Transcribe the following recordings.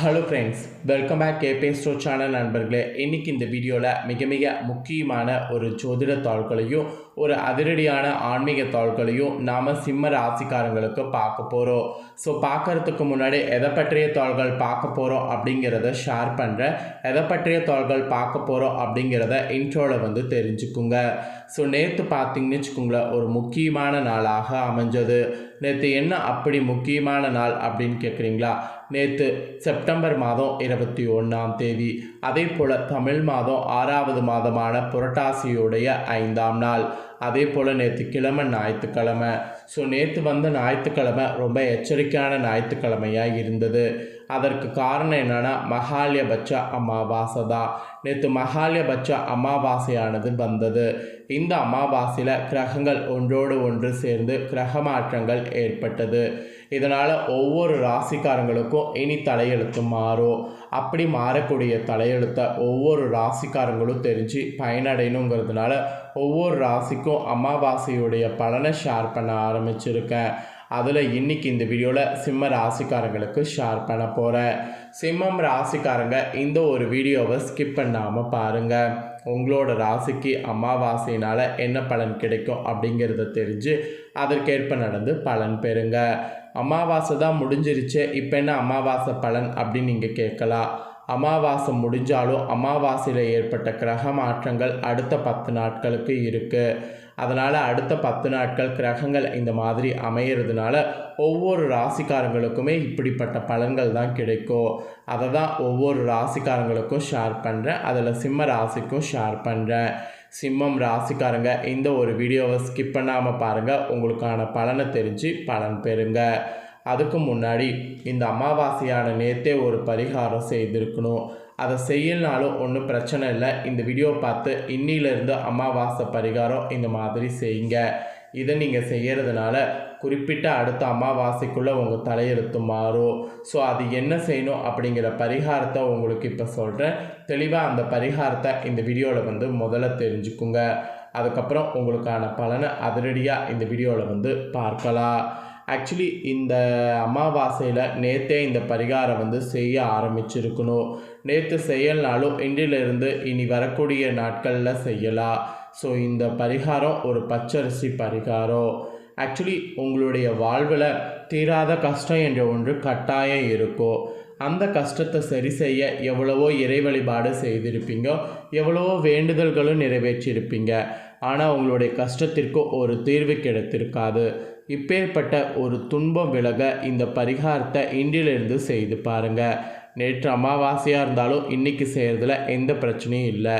Hello friends welcome back கேபே ஸ்டோ channel நண்பர்களே. இன்றைக்கி இந்த வீடியோவில் மிக மிக முக்கியமான ஒரு ஜோதிட தாள்களையும் ஒரு அதிரடியான ஆன்மீக தாள்களையும் நாம் சிம்ம ராசிக்காரங்களுக்கு பார்க்க போகிறோம் ஸோ பார்க்கறதுக்கு முன்னாடி எதை பற்றிய தாள்கள் பார்க்க போகிறோம் அப்படிங்கிறத ஷேர் பண்ணுறேன் எதை பற்றிய தாள்கள் பார்க்க போகிறோம் அப்படிங்கிறத இன்ட்ரோவில் வந்து தெரிஞ்சுக்குங்க. ஸோ நேற்று பார்த்தீங்கன்னு வச்சுக்கோங்களேன் ஒரு முக்கியமான நாளாக அமைஞ்சது. நேற்று என்ன அப்படி முக்கியமான நாள் அப்படின்னு கேட்குறீங்களா நேற்று செப்டம்பர் மாதம் இருபத்தி ஒன்றாம் தேதி. அதே போல் தமிழ் மாதம் ஆறாவது மாதமான புரட்டாசியுடைய ஐந்தாம் நாள். அதே போல் நேற்று கிழமை ஞாயிற்றுக்கிழமை. ஸோ நேற்று வந்த ஞாயிற்றுக்கிழமை ரொம்ப எச்சரிக்கையான ஞாயிற்றுக்கிழமையாக இருந்தது. அதற்கு காரணம் என்னென்னா மகாலயபட்ச அமாவாசை தான். நேற்று மகாலயபட்ச அமாவாசையானது வந்தது. இந்த அமாவாசையில் கிரகங்கள் ஒன்றோடு ஒன்று சேர்ந்து கிரக மாற்றங்கள் ஏற்பட்டது. இதனால் ஒவ்வொரு ராசிக்காரங்களுக்கும் இனி தலையெழுத்து மாறும். அப்படி மாறக்கூடிய தலையெழுத்தை ஒவ்வொரு ராசிக்காரங்களும் தெரிஞ்சு பயனடையணுங்கிறதுனால ஒவ்வொரு ராசிக்கும் அமாவாசையுடைய பலனை ஷேர் பண்ண ஆரம்பிச்சிருக்கேன். அதில் இன்றைக்கி இந்த வீடியோவில் சிம்ம ராசிக்காரங்களுக்கு ஷேர் பண்ண போகிறேன் சிம்மம் ராசிக்காரங்க இந்த ஒரு வீடியோவை ஸ்கிப் பண்ணாமல் பாருங்கள் உங்களோட ராசிக்கு அமாவாசையினால் என்ன பலன் கிடைக்கும் அப்படிங்கிறத தெரிஞ்சு அதற்கேற்ப நடந்து பலன் பெறுங்க. அமாவாசை தான் முடிஞ்சிருச்சு இப்போ என்ன அமாவாசை பலன் அப்படின்னு நீங்கள் கேட்கலாம். அமாவாசை முடிஞ்சாலும் அமாவாசையில் ஏற்பட்ட கிரக மாற்றங்கள் அடுத்த பத்து நாட்களுக்கு இருக்குது அதனால் அடுத்த பத்து நாட்கள் கிரகங்கள் இந்த மாதிரி அமையிறதுனால ஒவ்வொரு ராசிக்காரங்களுக்குமே இப்படிப்பட்ட பலன்கள் தான் கிடைக்கும். அதை தான் ஒவ்வொரு ராசிக்காரங்களுக்கும் ஷேர் பண்ணுறேன் அதில் சிம்ம ராசிக்கும் ஷேர் பண்ணுறேன் சிம்மம் ராசிக்காரங்க இந்த ஒரு வீடியோவை ஸ்கிப் பண்ணாமல் பாருங்கள் உங்களுக்கான பலனை தெரிஞ்சு பலன் பெறுங்க. அதுக்கு முன்னாடி இந்த அமாவாசையான நேத்தே ஒரு பரிகாரம் செய்திருக்கணும். அதை செய்யலனாலும் ஒன்றும் பிரச்சனை இல்லை. இந்த வீடியோ பார்த்து இன்னிலிருந்து அமாவாசை பரிகாரம் இந்த மாதிரி செய்யுங்க. இதை நீங்கள் செய்கிறதுனால குறிப்பிட்ட அடுத்த அமாவாசைக்குள்ளே உங்கள் தலையெழுத்து மாறும் ஸோ அது என்ன செய்யணும் அப்படிங்கிற பரிகாரத்தை உங்களுக்கு இப்போ சொல்கிறேன் தெளிவாக அந்த பரிகாரத்தை இந்த வீடியோவில் வந்து முதல்ல தெரிஞ்சுக்குங்க. அதுக்கப்புறம் உங்களுக்கான பலனை அதிரடியாக இந்த வீடியோவில் வந்து பார்க்கலாம். ஆக்சுவலி இந்த அமாவாசையில் நேற்றே இந்த பரிகாரம் வந்து செய்ய ஆரம்பிச்சிருக்கணும். நேற்று செய்யலனாலும் இன்றிலிருந்து இனி வரக்கூடிய நாட்களில் செய்யலாம். ஸோ இந்த பரிகாரம் ஒரு பச்சரிசி பரிகாரம். ஆக்சுவலி உங்களுடைய வாழ்வில் தீராத கஷ்டம் என்ற ஒன்று கட்டாயம் இருக்கும் அந்த கஷ்டத்தை சரி செய்ய எவ்வளவோ இறை வழிபாடு செய்திருப்பீங்க. எவ்வளவோ வேண்டுதல்களும் நிறைவேற்றியிருப்பீங்க ஆனால் உங்களுடைய கஷ்டத்திற்கு ஒரு தீர்வு கிடைத்திருக்காது. இப்பேற்பட்ட ஒரு துன்பம் விலக இந்த பரிகாரத்தை இன்றிலிருந்து செய்து பாருங்கள் நேற்று அமாவாசையாக இருந்தாலும் இன்றைக்கி செய்கிறதுல எந்த பிரச்சனையும் இல்லை.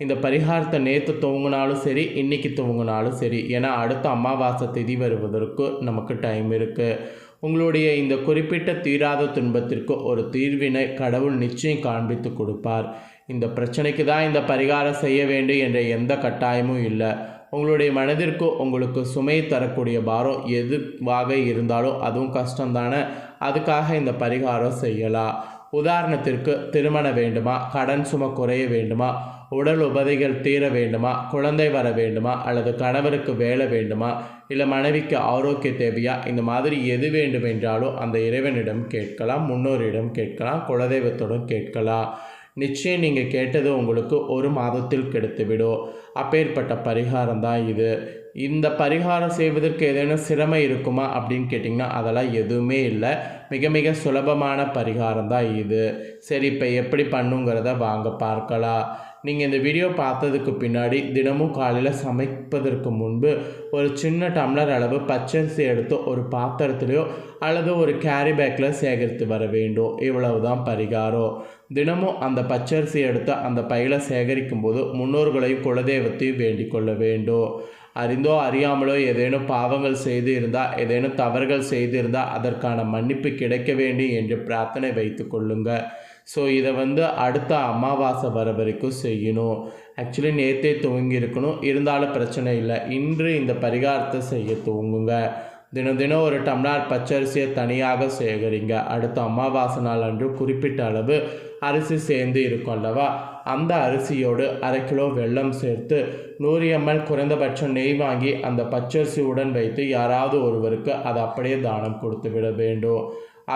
இந்த பரிகாரத்தை நேற்று துவங்கினாலும் சரி இன்றைக்கி துவங்கினாலும் சரி ஏன்னா அடுத்த அமாவாசை திதி வருவதற்கு நமக்கு டைம் இருக்குது உங்களுடைய இந்த குறிப்பிட்ட தீராத துன்பத்திற்கு ஒரு தீர்வினை கடவுள் நிச்சயம் காண்பித்து கொடுப்பார். இந்த பிரச்சனைக்கு தான் இந்த பரிகாரம் செய்ய வேண்டும் என்ற எந்த கட்டாயமும் இல்லை. உங்களுடைய மனதிற்கு உங்களுக்கு சுமை தரக்கூடிய பாரம் எதுவாக இருந்தாலும் அதுவும் கஷ்டம்தானே? அதுக்காக இந்த பரிகாரம் செய்யலாம். உதாரணத்திற்கு திருமணம் வேண்டுமா? கடன் சும குறைய வேண்டுமா? உடல் உபதைகள் தீர வேண்டுமா? குழந்தை வர வேண்டுமா? அல்லது கணவருக்கு வேலை வேண்டுமா? இல்லை மனைவிக்கு ஆரோக்கிய தேவையா? இந்த மாதிரி எது வேண்டும் என்றாலும் அந்த இறைவனிடம் கேட்கலாம் முன்னோரிடம் கேட்கலாம் குலதெய்வத்துடன் கேட்கலாம். நிச்சயம் நீங்கள் கேட்டது உங்களுக்கு ஒரு மாதத்தில் கிடைத்துவிடும். அப்பேற்பட்ட பரிகாரம் தான் இது. இந்த பரிகாரம் செய்வதற்கு ஏதேனும் சிரமம் இருக்குமா அப்படின்னு கேட்டிங்கன்னா அதெல்லாம் எதுவுமே இல்லை. மிக மிக சுலபமான பரிகாரம் தான் இது. சரி இப்போ எப்படி பண்ணுங்கிறத வாங்க பார்க்கலாம். நீங்கள் இந்த வீடியோ பார்த்ததுக்கு பின்னாடி தினமும் காலையில் சமைப்பதற்கு முன்பு ஒரு சின்ன டம்ளர் அளவு பச்சரிசி எடுத்து ஒரு பாத்திரத்துலையோ அல்லது ஒரு கேரி பேக்கில் சேகரித்து வர வேண்டும். இவ்வளவு தான் பரிகாரம். தினமும் அந்த பச்சரிசி எடுத்து அந்த பையில சேகரிக்கும் போது முன்னோர்களையும் குலதெய்வத்தையும் வேண்டிக் கொள்ள வேண்டும். அறிந்தோ அறியாமலோ ஏதேனும் பாவங்கள் செய்து இருந்தால் ஏதேனும் தவறுகள் செய்து இருந்தால் அதற்கான மன்னிப்பு கிடைக்க வேண்டும் என்று பிரார்த்தனை வைத்து கொள்ளுங்கள் ஸோ இதை வந்து அடுத்த அமாவாசை வர வரைக்கும் செய்யணும். ஆக்சுவலி நேற்றே துவங்கி இருக்கணும் இருந்தாலும் பிரச்சனை இல்லை. இன்று இந்த பரிகாரத்தை செய்ய துவங்குங்க. தினம் தினம் ஒரு டம்ளார் பச்சரிசியை தனியாக சேகரிங்க. அடுத்த அமாவாசை நாள் அன்று குறிப்பிட்ட அளவு அரிசி சேர்ந்து இருக்கும் அல்லவா? அந்த அரிசியோடு அரை கிலோ வெல்லம் சேர்த்து நூறு எம்எல் குறைந்தபட்சம் நெய் வாங்கி அந்த பச்சரிசியுடன் வைத்து யாராவது ஒருவருக்கு அதை அப்படியே தானம் கொடுத்து விட வேண்டும்.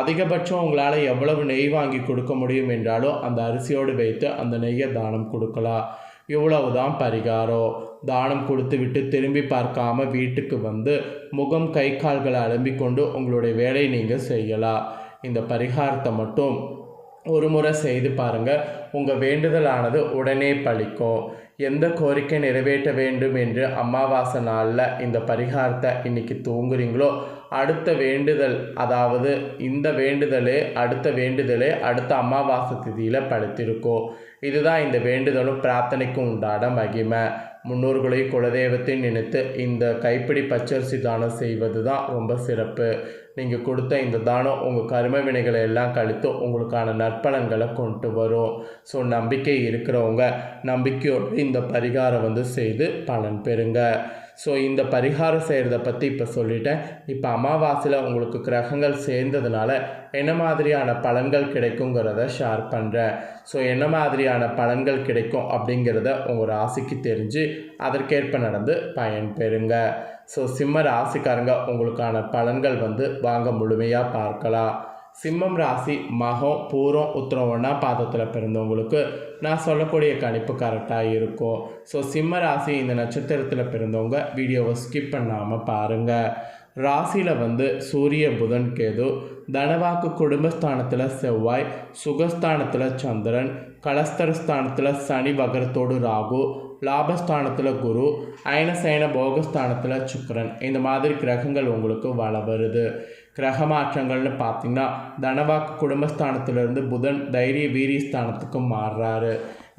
அதிகபட்சம் உங்களால் எவ்வளவு நெய் வாங்கி கொடுக்க முடியும் என்றாலும் அந்த அரிசியோடு வைத்து அந்த நெய்யை தானம் கொடுக்கலாம். இவ்வளவு தான் பரிகாரம். தானம் கொடுத்து விட்டு திரும்பி பார்க்காம வீட்டுக்கு வந்து முகம் கை கால்களை அலம்பிக் கொண்டு உங்களுடைய வேலையை நீங்கள் செய்யலாம். இந்த பரிகாரத்தை மட்டும் ஒரு முறை செய்து பாருங்கள் உங்கள் வேண்டுதலானது உடனே பழிக்கும். எந்த கோரிக்கை நிறைவேற்ற வேண்டும் என்று அமாவாசை நாளில் இந்த பரிகாரத்தை இன்னைக்கு தூங்குறீங்களோ அடுத்த வேண்டுதல் அதாவது இந்த வேண்டுதலே அடுத்த வேண்டுதலே அடுத்த அமாவாசை திதியில் படுத்திருக்கோம் இதுதான் இந்த வேண்டுதலும் பிரார்த்தனைக்கும் உண்டான மகிமை. முன்னோர்களை குலதெய்வத்தை நினைத்து இந்த கைப்பிடி பச்சரிசி தானம் செய்வது தான் ரொம்ப சிறப்பு. நீங்கள் கொடுத்த இந்த தானம் உங்கள் கரும வினைகளை எல்லாம் கழித்து உங்களுக்கான நற்பலன்களை கொண்டு வரும். ஸோ நம்பிக்கை இருக்கிறவங்க நம்பிக்கையோடு இந்த பரிகாரம் வந்து செய்து பலன் பெறுங்க. ஸோ இந்த பரிகாரம் செய்கிறத பற்றி இப்போ சொல்லிட்டேன். இப்போ அமாவாசையில் உங்களுக்கு கிரகங்கள் சேர்ந்ததுனால என்ன மாதிரியான பலன்கள் கிடைக்குங்கிறத ஷேர் பண்ணுறேன் ஸோ என்ன மாதிரியான பலன்கள் கிடைக்கும் அப்படிங்கிறத உங்கள் ராசிக்கு தெரிஞ்சு அதற்கேற்ப நடந்து பயன் பெறுங்க. ஸோ சிம்ம ராசிக்காரங்க உங்களுக்கான பலன்கள் வந்து வாங்க முழுமையாக பார்க்கலாம். சிம்மம் ராசி மகம் பூரம் உத்திரம் பாதத்தில் பிறந்தவங்களுக்கு நான் சொல்லக்கூடிய கணிப்பு கரெக்டாக இருக்கும் ஸோ சிம்ம ராசி இந்த நட்சத்திரத்தில் பிறந்தவங்க வீடியோவை ஸ்கிப் பண்ணாமல் பாருங்கள் ராசியில் வந்து சூரிய புதன் கேது தனவாக்கு குடும்பஸ்தானத்தில் செவ்வாய் சுகஸ்தானத்தில் சந்திரன் கலஸ்தரஸ்தானத்தில் சனி வகரத்தோடு ராகு லாபஸ்தானத்தில் குரு அயனசயன போகஸ்தானத்தில் சுக்கரன். இந்த மாதிரி கிரகங்கள் உங்களுக்கு வள வருது. கிரக மாற்றங்கள்னு பார்த்தீங்கன்னா தனவாக்கு குடும்பஸ்தானத்திலிருந்து புதன் தைரிய வீரியஸ்தானத்துக்கு மாறுறாரு.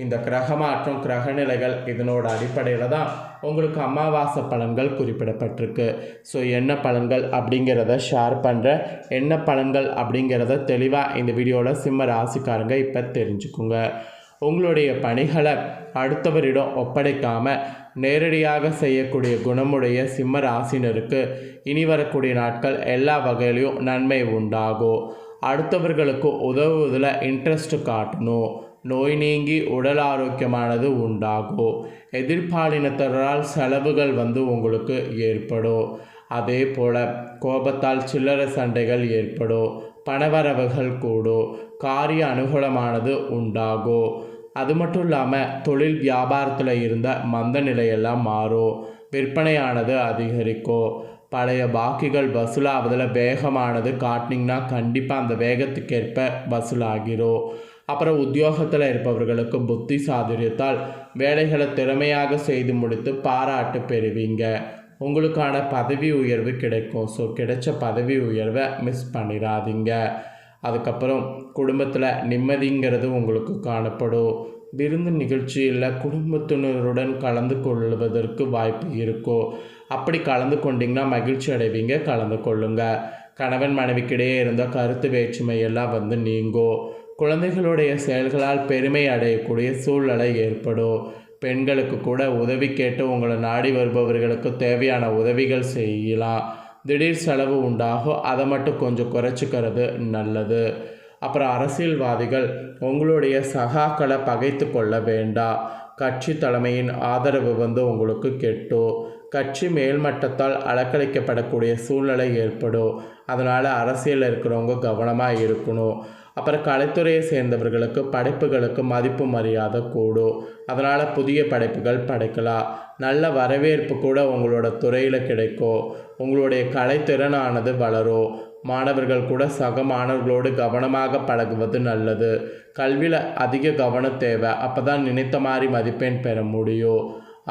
இந்த கிரக மாற்றம் கிரக நிலைகள் இதனோட அடிப்படையில் தான் உங்களுக்கு அமாவாசை பலன்கள் குறிப்பிடப்பட்டிருக்கு. ஸோ என்ன பலன்கள் அப்படிங்கிறத ஷேர் பண்ணுறேன் என்ன பலன்கள் அப்படிங்கிறத தெளிவாக இந்த வீடியோவில் சிம்ம ராசிக்காரங்க இப்போ தெரிஞ்சுக்குங்க. உங்களுடைய பணிகளை அடுத்தவரிடம் ஒப்படைக்காமல் நேரடியாக செய்யக்கூடிய குணமுடைய சிம்ம ராசினருக்கு இனி வரக்கூடிய நாட்கள் எல்லா வகையிலையும் நன்மை உண்டாகும் அடுத்தவர்களுக்கு உதவுவதில் இன்ட்ரெஸ்ட் காட்டணும் நோய் நீங்கி உடல் ஆரோக்கியமானது உண்டாகும் எதிர்பாலினத்தரால் செலவுகள் வந்து உங்களுக்கு ஏற்படும். அதே போல் கோபத்தால் சில்லறை சண்டைகள் ஏற்படும். பணவரவுகள் கூடும் காரிய அனுகூலமானது உண்டாகும் அது மட்டும் இல்லாமல் தொழில் வியாபாரத்தில் இருந்த மந்த நிலையெல்லாம் மாறும் விற்பனையானது அதிகரிக்கும் பழைய பாக்கிகள் வசூலாவதில் வேகமானது காட்டினீங்கன்னா கண்டிப்பாக அந்த வேகத்துக்கேற்ப வசூலாகிறோம் அப்புறம் உத்தியோகத்தில் இருப்பவர்களுக்கு புத்தி சாதுரியத்தால் வேலைகளை திறமையாக செய்து முடித்து பாராட்டு பெறுவீங்க. உங்களுக்கான பதவி உயர்வு கிடைக்கும். ஸோ கிடைச்ச பதவி உயர்வை மிஸ் பண்ணிடாதீங்க அதுக்கப்புறம் குடும்பத்தில் நிம்மதிங்கிறது உங்களுக்கு காணப்படும். விருந்து நிகழ்ச்சியில் குடும்பத்தினருடன் கலந்து கொள்வதற்கு வாய்ப்பு இருக்கும் அப்படி கலந்து கொண்டிங்கன்னா மகிழ்ச்சி அடைவீங்க கலந்து கொள்ளுங்க. கணவன் மனைவிக்கிடையே இருந்த கருத்து வேற்றுமை எல்லாம் வந்து நீங்கும் குழந்தைகளுடைய செயல்களால் பெருமை அடையக்கூடிய சூழ்நிலை ஏற்படும். பெண்களுக்கு கூட உதவி கேட்டு உங்களை நாடி வருபவர்களுக்கு தேவையான உதவிகள் செய்யலாம். திடீர் செலவு உண்டாகும் அதை மட்டும் கொஞ்சம் குறைச்சிக்கிறது நல்லது. அப்புறம் அரசியல்வாதிகள் உங்களுடைய சகாக்களை பகைத்து கொள்ள வேண்டாம். கட்சி தலைமையின் ஆதரவு வந்து உங்களுக்கு கெட்டும். கட்சி மேல்மட்டத்தால் அலக்களிக்கப்படக்கூடிய சூழ்நிலை ஏற்படும். அதனால் அரசியலில் இருக்கிறவங்க கவனமாக இருக்கணும். அப்புறம் கலைத்துறையை சேர்ந்தவர்களுக்கு படைப்புகளுக்கு மதிப்பு மரியாதை கூடும் அதனால் புதிய படைப்புகள் படைக்கலாம். நல்ல வரவேற்பு கூட உங்களோட துறையில் கிடைக்கும். உங்களுடைய கலைத்திறனானது வளரும். மாணவர்கள் கூட சக மாணவர்களோடு கவனமாக பழகுவது நல்லது. கல்வியில் அதிக கவனம் தேவை. அப்போ தான் நினைத்த மாதிரி மதிப்பெண் பெற முடியும்.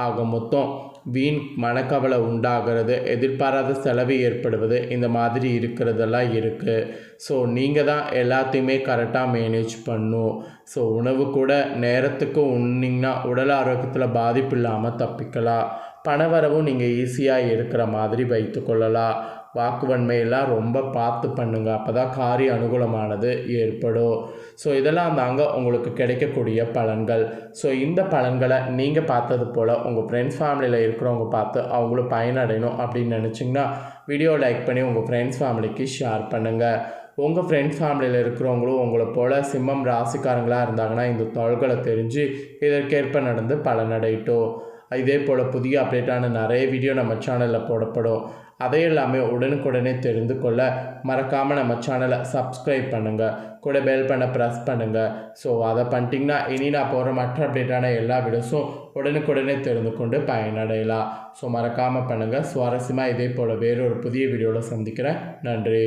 ஆக மொத்தம் வீண் மனக்கவலை உண்டாகிறது எதிர்பாராத செலவு ஏற்படுவது இந்த மாதிரி இருக்கிறதெல்லாம் இருக்குது ஸோ நீங்கள் தான் எல்லாத்தையுமே கரெக்டாக மேனேஜ் பண்ணும். ஸோ உணவு கூட நேரத்துக்கு உண்ணிங்கன்னா உடல் ஆரோக்கியத்தில் பாதிப்பு இல்லாமல் தப்பிக்கலாம். பணவரவும் நீங்கள் ஈஸியாக இருக்கிற மாதிரி வைத்துக்கொள்ளலாம் வாக்குவன்மையெல்லாம் ரொம்ப பார்த்து பண்ணுங்க. அப்போ தான் காரிய அனுகூலமானது ஏற்படும். ஸோ இதெல்லாம் தாங்க உங்களுக்கு கிடைக்கக்கூடிய பலன்கள். ஸோ இந்த பலன்களை நீங்கள் பார்த்தது போல் உங்கள் ஃப்ரெண்ட்ஸ் ஃபேமிலியில் இருக்கிறவங்க பார்த்து அவங்களும் பயனடையணும் அப்படின்னு நினச்சிங்கன்னா வீடியோ லைக் பண்ணி உங்கள் ஃப்ரெண்ட்ஸ் ஃபேமிலிக்கு ஷேர் பண்ணுங்கள் உங்கள் ஃப்ரெண்ட்ஸ் ஃபேமிலியில் இருக்கிறவங்களும் உங்களை போல் சிம்மம் ராசிக்காரங்களாக இருந்தாங்கன்னா இந்த தொழில்களை தெரிஞ்சு இதற்கேற்ப நடந்து பலனடையட்டும். இதே போல் புதிய அப்டேட்டான நிறைய வீடியோ நம்ம சேனலில் போடப்படும். அதை எல்லாமே உடனுக்குடனே தெரிந்து கொள்ள மறக்காமல் நம்ம சேனலை சப்ஸ்கிரைப் பண்ணுங்கள் கூட பெல் பண்ண ப்ரெஸ் பண்ணுங்கள் ஸோ அதை பண்ணிட்டீங்கன்னா இனி நான் போகிற மற்ற அப்டேட்டான எல்லா வீடியோஸும் உடனுக்குடனே தெரிந்து கொண்டு பயனடையலாம். ஸோ மறக்காமல் பண்ணுங்கள் சுவாரஸ்யமாக இதே போல் வேறொரு புதிய வீடியோவில் சந்திக்கிறேன். நன்றி.